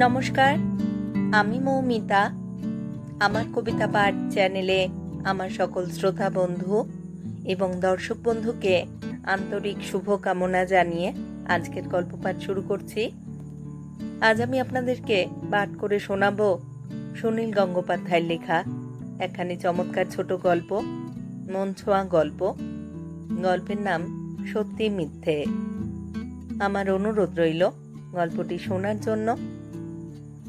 নমস্কার, আমি মৌমিতা। আমার কবিতা পাঠ চ্যানেলে আমার সকল শ্রোতা বন্ধু এবং দর্শক বন্ধুকে আন্তরিক শুভকামনা জানিয়ে আজকের গল্প পাঠ শুরু করছি। আজ আমি আপনাদেরকে পাঠ করে শোনাবো সুনীল গঙ্গোপাধ্যায়ের লেখা একখানি চমৎকার ছোট গল্প, মন ছোঁয়া গল্প। গল্পের নাম সত্যি মিথ্যে। আমার অনুরোধ রইল গল্পটি শোনার জন্য।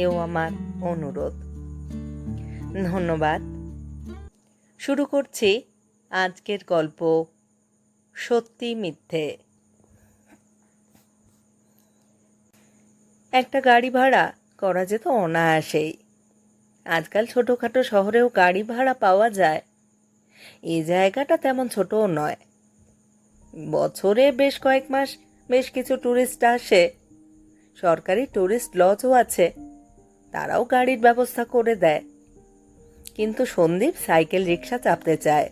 এও আমার অনুরোধ। ধন্যবাদ। শুরু করছি আজকের গল্প সত্যি মিথ্যে। একটা গাড়ি ভাড়া করা যেত অনায়াসেই। আজকাল ছোটোখাটো শহরেও গাড়ি ভাড়া পাওয়া যায়। এই জায়গাটা তেমন ছোটও নয়। বছরে বেশ কয়েক মাস বেশ কিছু ট্যুরিস্ট আসে। সরকারি ট্যুরিস্ট লজও আছে। তারাও গাড়ির ব্যবস্থা করে দেয়। কিন্তু সন্দীপ সাইকেল রিক্সা চাপতে চায়।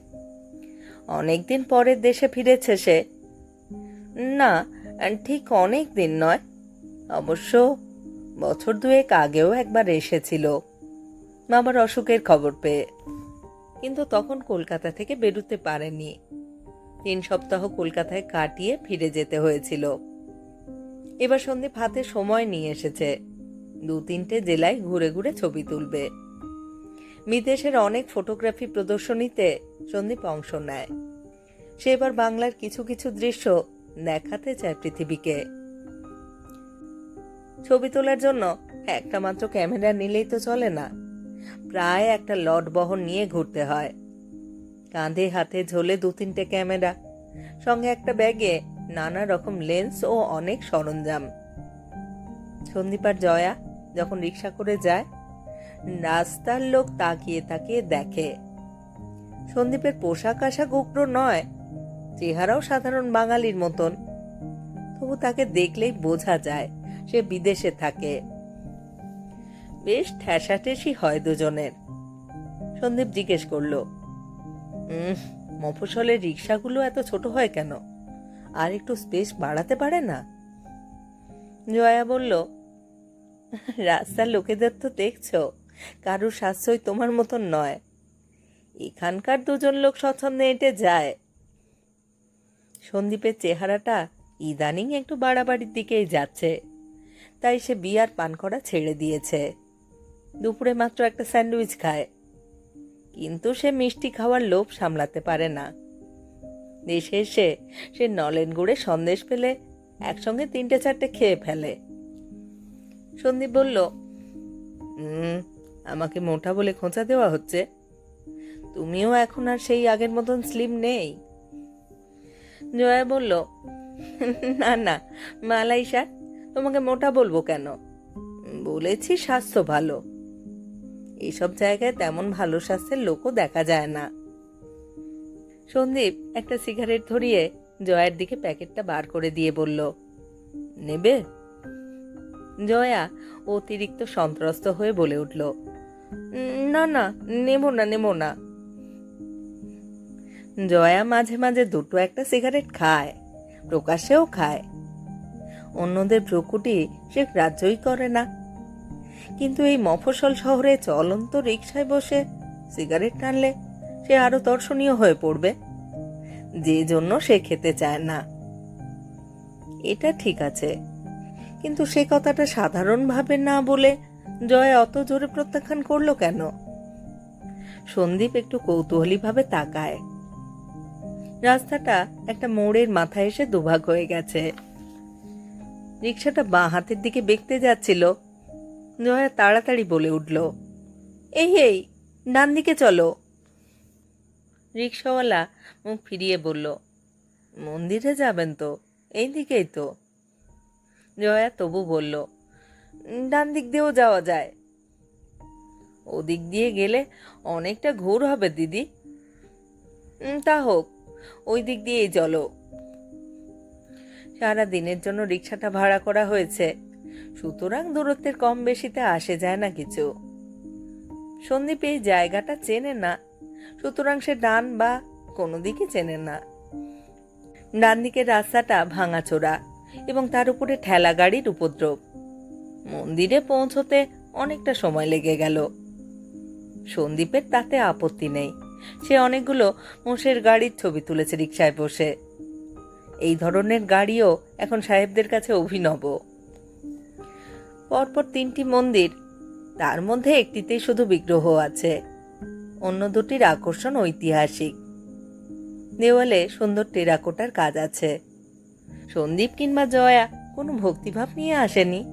অনেক দিন পরের দেশে ফিরেছে সে। না, ঠিক অনেক দিন নয়। অবশ্য বছর দুয়েক আগেও একবার এসেছিল। বাবার অসুখের খবর পেয়ে। কিন্তু তখন কলকাতা থেকে বেরোতে পারেনি। তিন সপ্তাহ কলকাতায় কাটিয়ে ফিরে যেতে হয়েছিল। এবার সন্দীপ হাতে সময় নিয়ে এসেছে। দু তিনটে জেলায় ঘুরে ঘুরে ছবি তুলবে। বিদেশের অনেক ফটোগ্রাফি প্রদর্শনীতে সন্দীপ অংশ নেয়। সে এবার বাংলার কিছু কিছু দৃশ্য দেখাতে চায় পৃথিবীকে। ছবি তোলার জন্য একটা মাত্র ক্যামেরা নিলেই তো চলে না। প্রায় একটা লট বহন নিয়ে ঘুরতে হয়। কাঁধে হাতে ঝোলে দু তিনটে ক্যামেরা, সঙ্গে একটা ব্যাগে নানা রকম লেন্স ও অনেক সরঞ্জাম। সন্দীপার জয়া যখন রিক্সা করে যায় রাস্তার লোক তাকিয়ে তাকিয়ে দেখে। সন্দীপের পোশাক আশাক উগ্র নয় চেহারাও সাধারণ বাঙালির মতন। তবু তাকে দেখলেই বোঝা যায় সে বিদেশে থাকে। বেশ ঠেসাঠেসি হয় দুজনের। সন্দীপ জিজ্ঞেস করল উম, মফস্বলের রিক্সাগুলো এত ছোট হয় কেন? আর একটু স্পেস বাড়াতে পারে না? জয়া বলল রাস্তার লোকেদের তো দেখছ, কারুর সাশ্রয় তোমার মতন নয়। এখানকার দুজন লোক স্বচ্ছন্দে এঁটে যায়। সন্দীপের চেহারাটা ইদানিং একটু বাড়াবাড়ির দিকেই যাচ্ছে, তাই সে বিয়ার পান করা ছেড়ে দিয়েছে। দুপুরে মাত্র একটা স্যান্ডউইচ খায়, কিন্তু সে মিষ্টি খাওয়ার লোভ সামলাতে পারে না। দেশে এসে সে নলেন গুড়ে সন্দেশ পেলে একসঙ্গে তিনটে চারটে খেয়ে ফেলে। সন্দীপ বলল "উম, আমাকে মোটা বলে খোঁচা দেওয়া হচ্ছে। তুমিও এখন আর সেই আগের মতন স্লিম নেই। জয়া বলল না না মালাই স্যার তোমাকে মোটা বলব কেন? বলেছি স্বাস্থ্য ভালো। এইসব জায়গায় তেমন ভালো স্বাস্থ্যের লোকও দেখা যায় না। সন্দীপ একটা সিগারেট ধরিয়ে জয়ার দিকে প্যাকেটটা বার করে দিয়ে বলল নেবে? জয়া অতিরিক্ত সন্ত্রস্ত হয়ে বলে উঠল, না না, নেব না নেব না। জয়া মাঝে মাঝে দুটো একটা সিগারেট খায় প্রকাশেও খায়। অন্যদের প্রকুটি সে গ্রাহ্যই করে না। কিন্তু এই মফস্বল শহরে চলন্ত রিক্সায় বসে সিগারেট টানলে সে আরও দর্শনীয় হয়ে পড়বে। যে জন্য সে খেতে চায় না। এটা ঠিক আছে কিন্তু সে কথাটা সাধারণভাবে না বলে জয় অত জোরে প্রত্যাখ্যান করল কেন? সন্দীপ একটু কৌতূহলীভাবে তাকায়। রাস্তাটা একটা মোড়ের মাথায় এসে দুভাগ হয়ে গেছে। রিক্সাটা বাঁ হাতের দিকে বেঁকতে যাচ্ছিল। জয়া তাড়াতাড়ি বলে উঠল, এই এই, ডান দিকে চলো। রিক্সাওয়ালা মুখ ফিরিয়ে বলল, মন্দিরে যাবেন তো? এই দিকেই তো। জয়া তবু বলল, ডান দিক দিয়েও যাওয়া যায়। ওদিক দিয়ে গেলে অনেকটা ঘোর হবে, দিদি। তা হোক, ওই দিক দিয়েই চলো। সারা দিনের জন্য রিক্সাটা ভাড়া করা হয়েছে। সুতরাং দূরত্বের কম বেশিতে আসে যায় না কিছু। সন্দীপ এই জায়গাটা চেনে না, সুতরাং সে ডান বা কোনো দিকে চেনে না। ডান দিকের রাস্তাটা ভাঙাচোরা। এবং তার উপরে ঠেলা গাড়ির উপদ্রব। মন্দিরে পৌঁছতে অনেকটা সময় লেগে গেল। সন্দীপের তাতে আপত্তি নেই। সে অনেকগুলো মোষের গাড়ির ছবি তুলেছে রিক্সায় বসে। এই ধরনের গাড়িও এখন সাহেবদের কাছে অভিনব। পরপর তিনটি মন্দির, তার মধ্যে একটিতেই শুধু বিগ্রহ আছে। অন্য দুটির আকর্ষণ ঐতিহাসিক। দেওয়ালে সুন্দর টেরাকোটার কাজ আছে। সন্দীপ কিংবা জয়া কোনো ভক্তিভাব নিয়ে আসেনি।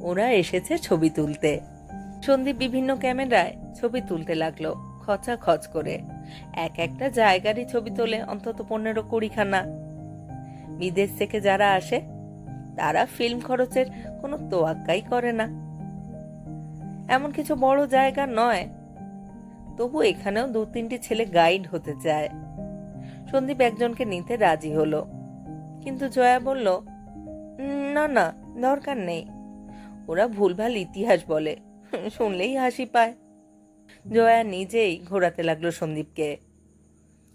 ওরা এসেছে ছবি তুলতে। সন্দীপ বিভিন্ন ক্যামেরায় ছবি তুলতে লাগল, খচা খচ করে। এক একটা জায়গারই ছবি তোলে অন্তত পনেরো কুড়িখানা। বিদেশ থেকে যারা আসে, তারা ফিল্ম খরচের কোনো তোয়াক্কাই করে না। এমন কিছু বড় জায়গা নয়। তবু এখানেও দু তিনটি ছেলে গাইড হতে চায়। সন্দীপ একজনকে নিতে রাজি হলো। কিন্তু জয়া বলল না না, দরকার নেই। ওরা ভুলভাল ইতিহাস বলে, শুনলেই হাসি পায়। জয়া নিজেই ঘোরাতে লাগল সন্দীপকে।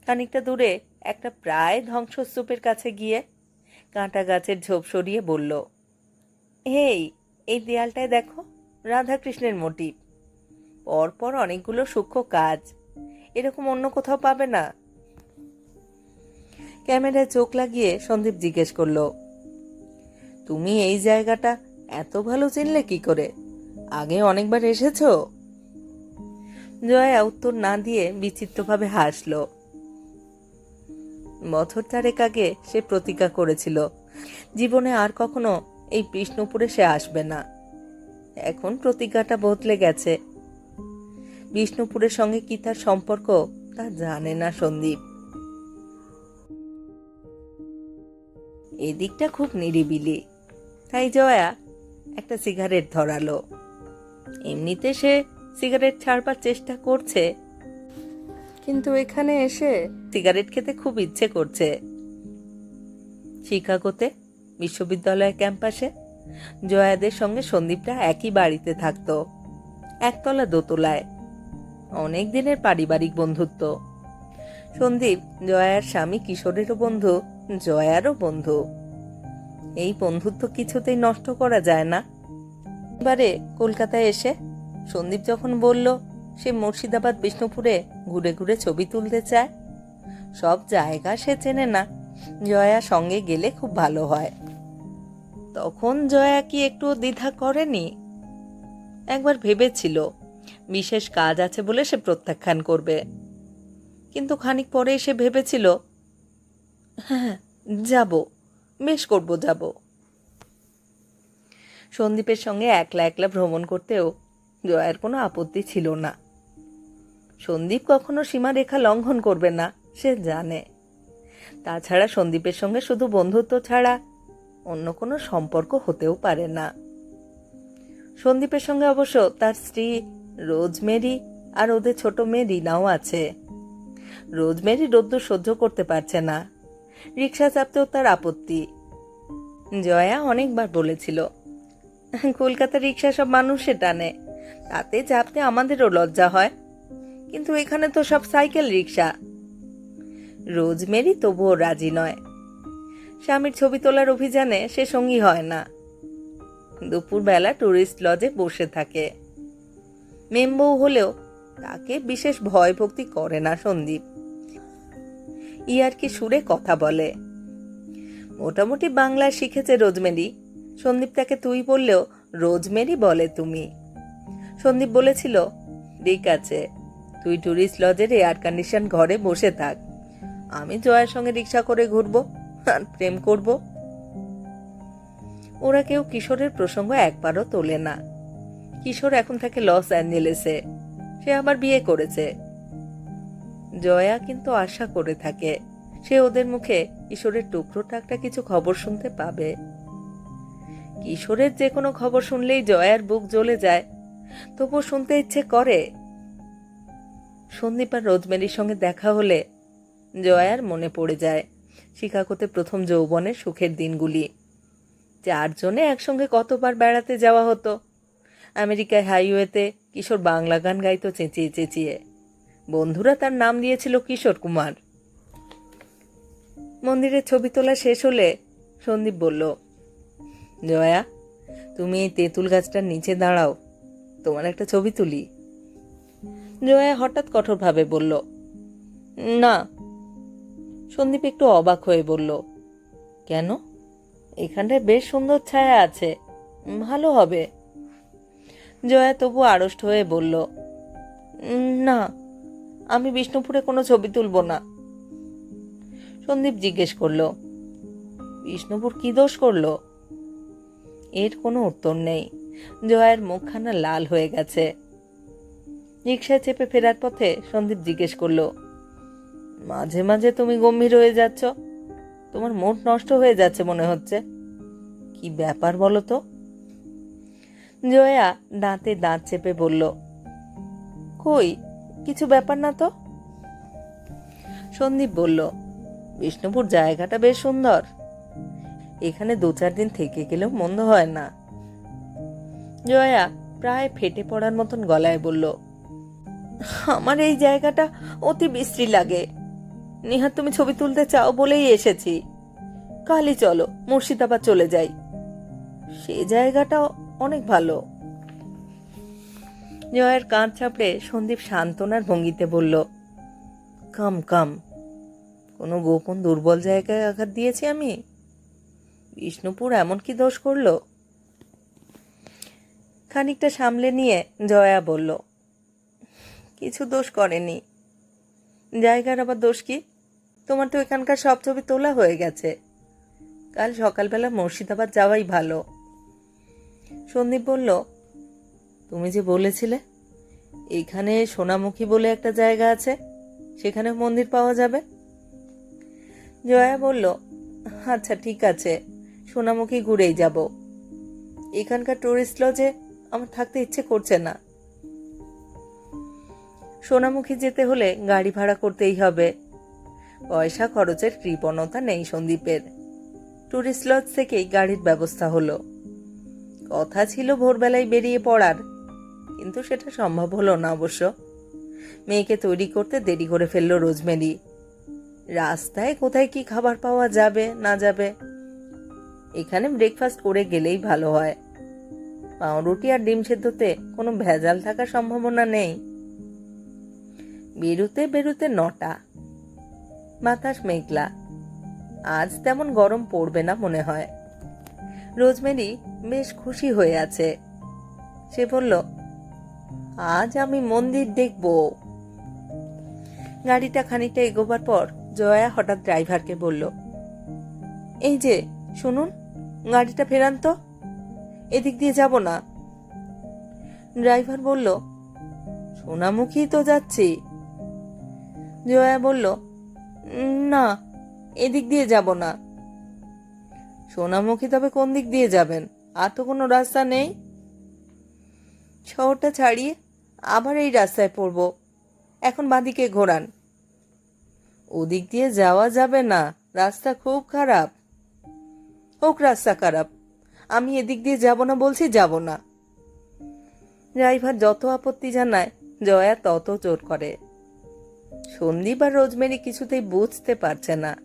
খানিকটা দূরে একটা প্রায় ধ্বংসস্তূপের কাছে গিয়ে কাঁটা গাছের ঝোপ সরিয়ে বলল, হেই, এই দেয়ালটায় দেখো, রাধাকৃষ্ণের মোটিভ। পরপর অনেকগুলো সূক্ষ্ম কাজ। এরকম অন্য কোথাও পাবে না। ক্যামেরায় চোখ লাগিয়ে সন্দীপ জিজ্ঞেস করল, তুমি এই জায়গাটা এত ভালো চিনলে কি করে? আগে অনেকবার এসেছ? জয়া উত্তর না দিয়ে বিচিত্রভাবে হাসল। বছর চারেক আগে সে প্রতিজ্ঞা করেছিল, জীবনে আর কখনো এই বিষ্ণুপুরে সে আসবে না। এখন প্রতিজ্ঞাটা বদলে গেছে। বিষ্ণুপুরের সঙ্গে কি তার সম্পর্ক তা জানে না সন্দীপ। এদিকটা খুব নিরিবিলি। তাই জয়া একটা সিগারেট ধরালো। এমনিতে সে সিগারেট ছাড়বার চেষ্টা করছে। কিন্তু এখানে এসে সিগারেট খেতে খুব ইচ্ছে করছে। শিকাগোতে বিশ্ববিদ্যালয় ক্যাম্পাসে জয়াদের সঙ্গে সন্দীপটা একই বাড়িতে থাকতো, একতলা দোতলায়। অনেক দিনের পারিবারিক বন্ধুত্ব। সন্দীপ, জয়ার স্বামী কিশোরেরও বন্ধু। জয়ারও বন্ধু। এই বন্ধুত্ব কিছুতেই নষ্ট করা যায় না। এবারে কলকাতায় এসে সন্দীপ যখন বলল, সে মুর্শিদাবাদ, বিষ্ণুপুরে ঘুরে ঘুরে ছবি তুলতে চায়, সব জায়গা সে চেনে না। জয়া সঙ্গে গেলে খুব ভালো হয়। তখন জয়া কি একটু দ্বিধা করেনি? একবার ভেবেছিল, বিশেষ কাজ আছে বলে সে প্রত্যাখ্যান করবে। কিন্তু খানিক পরে এসে ভেবেছিল হ্যাঁ যাব। বেশ করব, যাব। সন্দীপের সঙ্গে একলা একলা ভ্রমণ করতেও জয়ার কোনো আপত্তি ছিল না। সন্দীপ কখনো সীমারেখা লঙ্ঘন করবে না, সে জানে। তাছাড়া সন্দীপের সঙ্গে শুধু বন্ধুত্ব ছাড়া অন্য কোনো সম্পর্ক হতেও পারে না। সন্দীপের সঙ্গে অবশ্য তার স্ত্রী রোজমেরি আর ওদের ছোট মেয়ে রিনাও আছে। রোজমেরি রোদ্দুর সহ্য করতে পারছে না। রিক্সা চাপতেও তার আপত্তি। জয়া অনেকবার বলেছিল, কলকাতা রিক্সা সব মানুষে টানে, তাতে চাপতে আমাদেরও লজ্জা হয়। কিন্তু এখানে তো সব সাইকেল রিক্সা রোজমেরি তবুও রাজি নয়। স্বামীর ছবি তোলার অভিযানে সে সঙ্গী হয় না। দুপুরবেলা টুরিস্ট লজে বসে থাকে। মেম্বউ হলেও তাকে বিশেষ ভয় ভক্তি করে না সন্দীপ। ইয়ার কি সুরে কথা বলে। মোটামুটি বাংলা শিখেছে রোজমেরি। সন্দীপ তাকে তুই বললেও রোজমেরি বলে তুমি। সন্দীপ বলেছিল, ঠিক আছে, তুই টুরিস্ট লজের এয়ার কন্ডিশন ঘরে বসে থাক। আমি জয়ের সঙ্গে রিক্সা করে ঘুরবো আর প্রেম করব। ওরা কেউ কিশোরের প্রসঙ্গ একবারও তোলে না। কিশোর এখন থাকে লস অ্যাঞ্জেলেসে। সে আবার বিয়ে করেছে। জয়া কিন্তু আশা করে থাকে। সে ওদের মুখে কিশোরের টুকরো টাকটা কিছু খবর শুনতে পাবে। কিশোরের যে কোনো খবর শুনলেই জয়ার বুক জ্বলে যায়। তবুও শুনতে ইচ্ছে করে। সন্দীপ আর রোজমেরির সঙ্গে দেখা হলে জয়ার মনে পড়ে যায় শিকাগোতে প্রথম যৌবনের সুখের দিনগুলি। চারজনে একসঙ্গে কতবার বেড়াতে যাওয়া হতো। আমেরিকায় হাইওয়েতে কিশোর বাংলা গান গাইতো চেঁচিয়ে চেঁচিয়ে। বন্ধুরা তার নাম দিয়েছিল কিশোর কুমার। মন্দিরের ছবি তোলা শেষ হলে সন্দীপ বলল, জয়া, তুমি এই তেঁতুল গাছটার নিচে দাঁড়াও, তোমার একটা ছবি তুলি। জয়া হঠাৎ কঠোরভাবে বলল, না। সন্দীপ একটু অবাক হয়ে বলল, কেন? এখানটায় বেশ সুন্দর ছায়া আছে, ভালো হবে। জয়া তবু আড়ষ্ট হয়ে বলল, না। আমি বিষ্ণুপুরে কোনো ছবি তুলব না। সন্দীপ জিজ্ঞেস করল, বিষ্ণুপুর কি দোষ করল? এর কোনো উত্তর নেই। জয়ার মুখখানা লাল হয়ে গেছে। রিক্সায় চেপে ফেরার পথে সন্দীপ জিজ্ঞেস করল, মাঝে মাঝে তুমি গম্ভীর হয়ে যাচ্ছ। তোমার মুড নষ্ট হয়ে যাচ্ছে মনে হচ্ছে। কি ব্যাপার বলো তো? জয়া দাঁতে দাঁত চেপে বলল, কই কিছু ব্যাপার না তো? সন্দীপ বলল, বিষ্ণুপুর জায়গাটা বেশ সুন্দর। এখানে দু চার দিন থেকে গেলেও মন্দ হয় না। জয়া প্রায় ফেটে পড়ার মতন গলায় বলল, আমার এই জায়গাটা অতি বিশ্রী লাগে। নিহার তুমি ছবি তুলতে চাও বলেই এসেছি। কালই চলো, মুর্শিদাবাদ চলে যাই। সে জায়গাটা অনেক ভালো। জয়ের কাঁধ চাপড়ে সন্দীপ সান্ত্বনার ভঙ্গিতে বলল, কাম কাম। কোনো গোপন দুর্বল জায়গায় আঘাত দিয়েছি আমি? বিষ্ণুপুর এমন কি দোষ করল? খানিকটা সামলে নিয়ে জয়া বলল, কিছু দোষ করেনি। জায়গার আবার দোষ কি? তোমার তো এখানকার সব ছবি তোলা হয়ে গেছে। কাল সকালবেলা মুর্শিদাবাদ যাওয়াই ভালো। সন্দীপ বলল তুমি যে বলেছিলে, এখানে সোনামুখী বলে একটা জায়গা আছে, সেখানে মন্দির পাওয়া যাবে? জয়া বলল আচ্ছা ঠিক আছে, সোনামুখী ঘুরেই যাব। এখানকার টুরিস্ট লজে আমার থাকতে ইচ্ছে করছে না। সোনামুখী যেতে হলে গাড়ি ভাড়া করতেই হবে। পয়সা খরচের কৃপণতা নেই সন্দীপের। টুরিস্ট লজ থেকেই গাড়ির ব্যবস্থা হলো। কথা ছিল ভোরবেলায় বেরিয়ে পড়ার। কিন্তু সেটা সম্ভব হলো না অবশ্য। মেয়েকে তৈরি করতে দেরি করে ফেলল রোজমেরি। রাস্তায় কোথায় কি খাবার পাওয়া যাবে, না যাবে? এখানে ব্রেকফাস্ট করে গেলেই ভালো হয়। পাউরুটি আর ডিম সেদ্ধতে কোনো ভেজাল থাকার সম্ভাবনা নেই। বেরুতে বেরুতে নটা। বাতাস মেঘলা। আজ তেমন গরম পড়বে না মনে হয়। রোজমেরি বেশ খুশি হয়ে আছে। সে বলল আজ আমি মন্দির দেখব। গাড়িটা খানিকটা এগোবার পর জয়া হঠাৎ ড্রাইভারকে বলল, এই যে, শুনুন, গাড়িটা ফেরান তো। এদিক দিয়ে যাব না। ড্রাইভার বলল, সোনামুখী তো যাচ্ছি। জয়া বলল, না, এদিক দিয়ে যাব না। সোনামুখী তবে কোন দিক দিয়ে যাবেন? আর তো কোনো রাস্তা নেই? শহরটা ছাড়িয়ে আবার এই রাস্তায় পড়ব। এখন বাঁদিকে ঘোরান। ওদিক দিয়ে যাওয়া যাবে না, রাস্তা খুব খারাপ। হোক, রাস্তা খারাপ। আমি এদিক দিয়ে যাব না বলছি যাব না। ড্রাইভার যত আপত্তি জানায়, জয়া তত জোর করে। সন্দীপ আর রোজমেরি কিছুতেই বুঝতে পারছে না।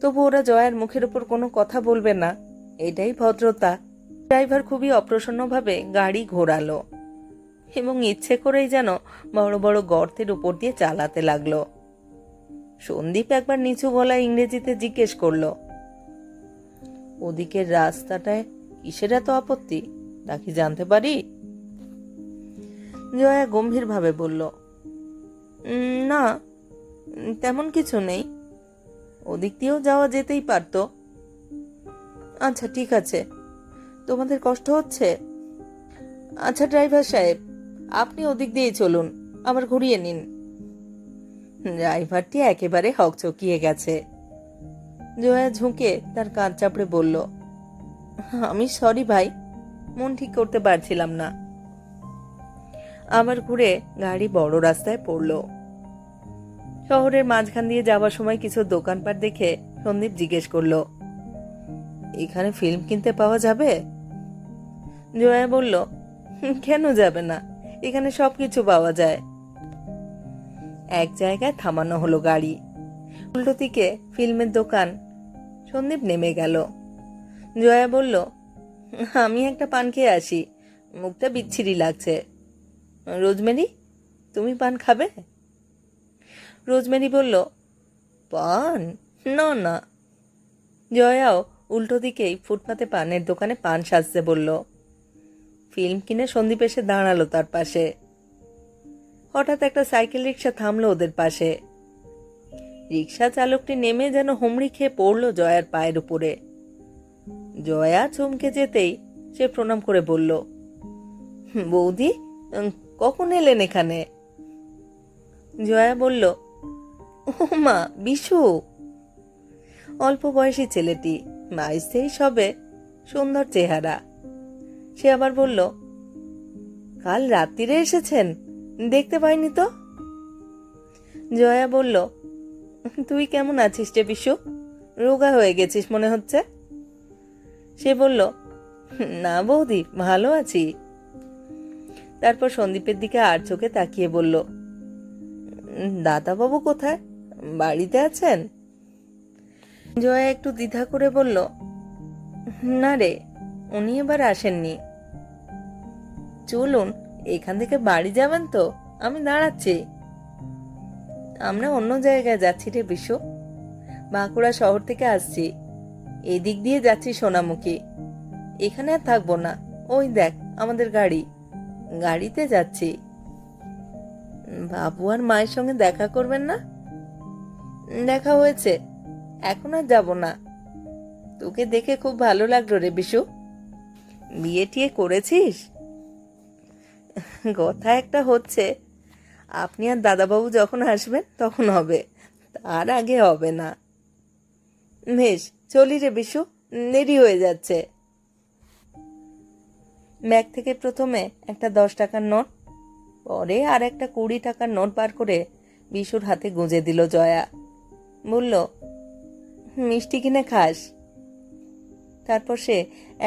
তবু ওরা জয়ার মুখের উপর কোনো কথা বলবে না, এটাই ভদ্রতা। ড্রাইভার খুবই অপ্রসন্নভাবে গাড়ি ঘোরালো। এবং ইচ্ছে করেই যেন বড় বড় গর্তের উপর দিয়ে চালাতে লাগল। সন্দীপ একবার নিচু গলায় ইংরেজিতে জিজ্ঞেস করল, ওদিকের রাস্তাটায় কিসের এত আপত্তি? তা কি জানতে পারি? জয়া গম্ভীরভাবে বলল না, তেমন কিছু নেই। ওদিক দিয়েও যাওয়া যেতেই পারতো। আচ্ছা ঠিক আছে। তোমাদের কষ্ট হচ্ছে? আচ্ছা ড্রাইভার সাহেব আপনি ওদিক দিয়েই চলুন আবার ঘুরিয়ে নিন। ড্রাইভারটি একেবারে হকচকিয়ে গেছে। জয়া ঝুঁকে তার কাঁধ চাপড়ে বলল, আমি সরি ভাই, মন ঠিক করতে পারছিলাম না। আবার ঘুরে গাড়ি বড় রাস্তায় পড়ল। শহরের মাঝখান দিয়ে যাওয়ার সময় কিছু দোকানপাট দেখে সন্দীপ জিজ্ঞেস করল, এখানে ফিল্ম কিনতে পাওয়া যাবে? জয়া বলল, কেন যাবে না? এখানে সব কিছু পাওয়া যায়। এক জায়গায় থামানো হলো গাড়ি। উল্টো দিকে ফিল্মের দোকান। সন্দীপ নেমে গেল। জয়া বলল, আমি একটা পান খেয়ে আসি। মুখটা বিচ্ছিরি লাগছে। রোজমেরি, তুমি পান খাবে? রোজমেরি বলল, পান? না না। জয়াও উল্টো দিকেই ফুটপাতে পানের দোকানে পান সাজতে বলল ফিল্ম কিনে সন্দীপ এসে দাঁড়াল তার পাশে। হঠাৎ একটা সাইকেল রিক্সা থামলো ওদের পাশে। রিক্সা চালকটি নেমে যেন হুমড়ি খেয়ে পড়ল জয়ার পায়ের উপরে। জয়া চমকে যেতেই সে প্রণাম করে বলল, বৌদি কখন এলেন এখানে? জয়া বলল, ও মা, বিশু। অল্প বয়সী ছেলেটি, বাইশ হবে, সুন্দর চেহারা। সে আবার বলল, কাল রাত্রিরে এসেছেন? দেখতে পাইনি তো? জয়া বলল, তুই কেমন আছিস রে বিশু? রোগা হয়ে গেছিস মনে হচ্ছে? সে বলল, না বৌদি, ভালো আছি। তারপর সন্দীপের দিকে আর চোখে তাকিয়ে বলল, দাদাবাবু কোথায়? বাড়িতে আছেন? জয়া একটু দ্বিধা করে বলল, না রে উনি এবার আসেননি। চলুন, এখান থেকে বাড়ি যাবেন তো, আমি দাঁড়াচ্ছি। আমরা অন্য জায়গায় যাচ্ছি রে বিশু। বাঁকুড়া শহর থেকে আসছি। এদিক দিয়ে যাচ্ছি সোনামুখী। এখানে আর থাকব না। ওই দেখ, আমাদের গাড়ি। গাড়িতে যাচ্ছি। বাবু আর মায়ের সঙ্গে দেখা করবেন না? দেখা হয়েছে। এখন আর যাব না। তোকে দেখে খুব ভালো লাগল রে বিশু। বিয়ে টিয়ে করেছিস? কথা একটা হচ্ছে, আপনি আর দাদাবাবু যখন আসবেন তখন হবে, তার আগে হবে না। বেশ, চলি রে বিশু, দেরি হয়ে যাচ্ছে। ব্যাগ থেকে প্রথমে একটা দশ টাকার নোট, পরে আর একটা কুড়ি টাকার নোট বার করে বিশুর হাতে গুঁজে দিল জয়া। বলল, মিষ্টি কিনে খাস? তারপর সে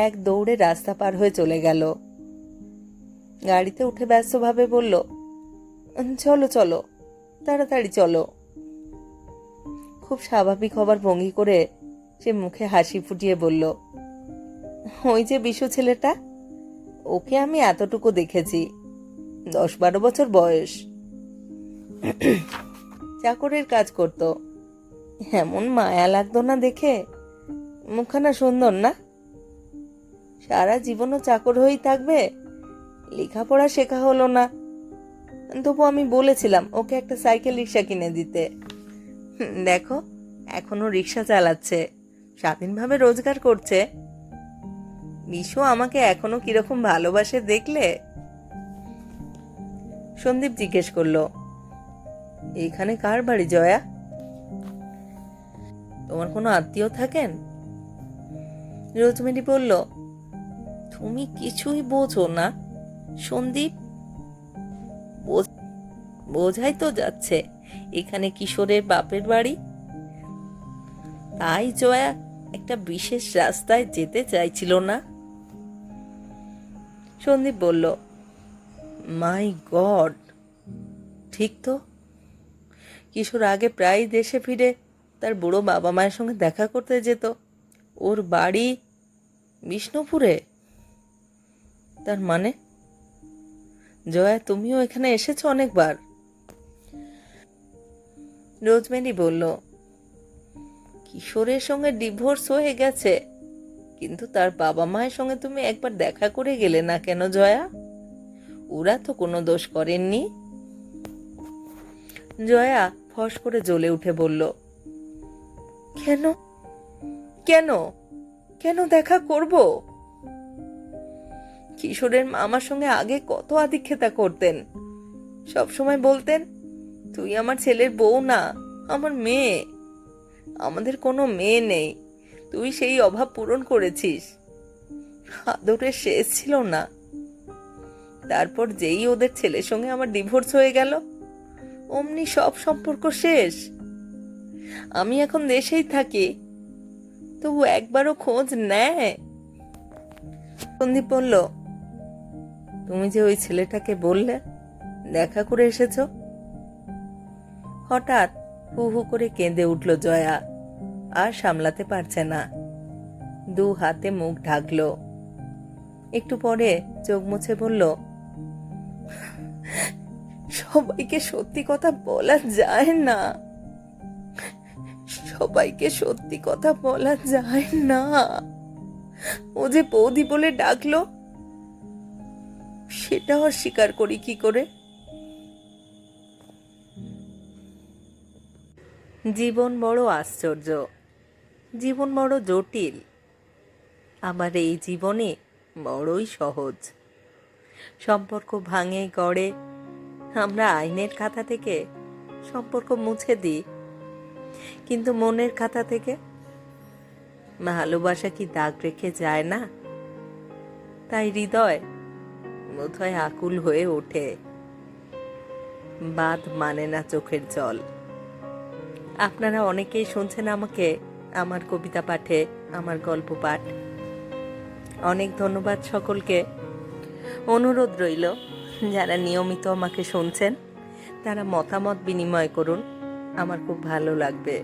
এক দৌড়ে রাস্তা পার হয়ে চলে গেল। গাড়িতে উঠে ব্যস্তভাবে বলল, চলো চলো, তাড়াতাড়ি চলো। খুব স্বাভাবিক হবার ভঙ্গি করে সে মুখে হাসি ফুটিয়ে বলল, ওই যে বিশু ছেলেটা, ওকে আমি এতটুকু দেখেছি দশ বারো বছর বয়স। চাকরের কাজ করত, এমন মায়া লাগতো না দেখে মুখখানা সুন্দর না? সারা জীবনও চাকর হয়েই থাকবে? লেখাপড়া শেখা হলো না। তবু আমি বলেছিলাম, ওকে একটা সাইকেল রিক্সা কিনে দিতে। দেখো এখনও রিক্সা চালাচ্ছে। স্বাধীনভাবে রোজগার করছে। বিশু আমাকে এখনও কীরকম ভালোবাসে দেখলে? সন্দীপ জিজ্ঞেস করল, এখানে কার বাড়ি জয়া? তোমার কোনো আত্মীয় থাকেন? রোজমেরি বলল, তুমি কিছুই বোঝো না, সন্দীপ। বোঝ- বোঝাই তো যাচ্ছে, এখানে কিশোরের বাপের বাড়ি। তাই জয়া একটা বিশেষ রাস্তায় যেতে চাইছিল না। সন্দীপ বলল, মাই গড, ঠিক তো। কিশোর আগে প্রায় দেশে ফিরে তার বুড়ো বাবা মায়ের সঙ্গে দেখা করতে যেত। ওর বাড়ি বিষ্ণুপুরে? তার মানে? জয়া, তুমিও এখানে এসেছ অনেকবার? রোজমেরি বলল, কিশোরের সঙ্গে ডিভোর্স হয়ে গেছে, কিন্তু তার বাবা মায়ের সঙ্গে তুমি একবার দেখা করে গেলে না কেন জয়া? ওরা তো কোনো দোষ করেননি। জয়া ফস করে জ্বলে উঠে বলল, কেন? কেন? কেন দেখা করব? কিশোরের মা আমার সঙ্গে আগে কত আদিক্ষেতা করতেন। সব সময় বলতেন, তুই আমার ছেলের বউ না, আমার মেয়ে। আমাদের কোনো মেয়ে নেই। তুই সেই অভাব পূরণ করেছিস। আদরের শেষ ছিল না। তারপর যেই ওদের ছেলের সঙ্গে আমার ডিভোর্স হয়ে গেল, অমনি সব সম্পর্ক শেষ। আমি এখন দেশেই থাকি। তবু একবারও খোঁজ নেয়? সন্দীপ বলল তুমি যে ওই ছেলেটাকে বললে, দেখা করে এসেছ? হঠাৎ হু হু করে কেঁদে উঠল জয়া, আর সামলাতে পারছে না। দু হাতে মুখ ঢাকল। একটু পরে চোখ মুছে বলল, সবাইকে সত্যি কথা বলা যায় না। সবাইকে সত্যি কথা বলা যায় না। ও যে বৌদি বলে ডাকলো, সেটা অস্বীকার করি কি করে? জীবন বড় আশ্চর্য, জীবন বড় জটিল। আবার এই জীবনে বড়ই সহজ। সম্পর্ক ভাঙে গড়ে, আমরা আইনের খাতা থেকে সম্পর্ক মুছে দিই। কিন্তু মনের খাতা থেকে ভালোবাসা কি দাগ রেখে যায় না? তাই হৃদয় বোধহয় আকুল হয়ে ওঠে। বাদ মানে না চোখের জল। আপনারা অনেকেই শুনছেন আমাকে, আমার কবিতা পাঠে, আমার গল্প পাঠ। অনেক ধন্যবাদ সকলকে। অনুরোধ রইল, যারা নিয়মিত আমাকে শুনছেন, তারা মতামত বিনিময় করুন। আমার খুব ভালো লাগবে।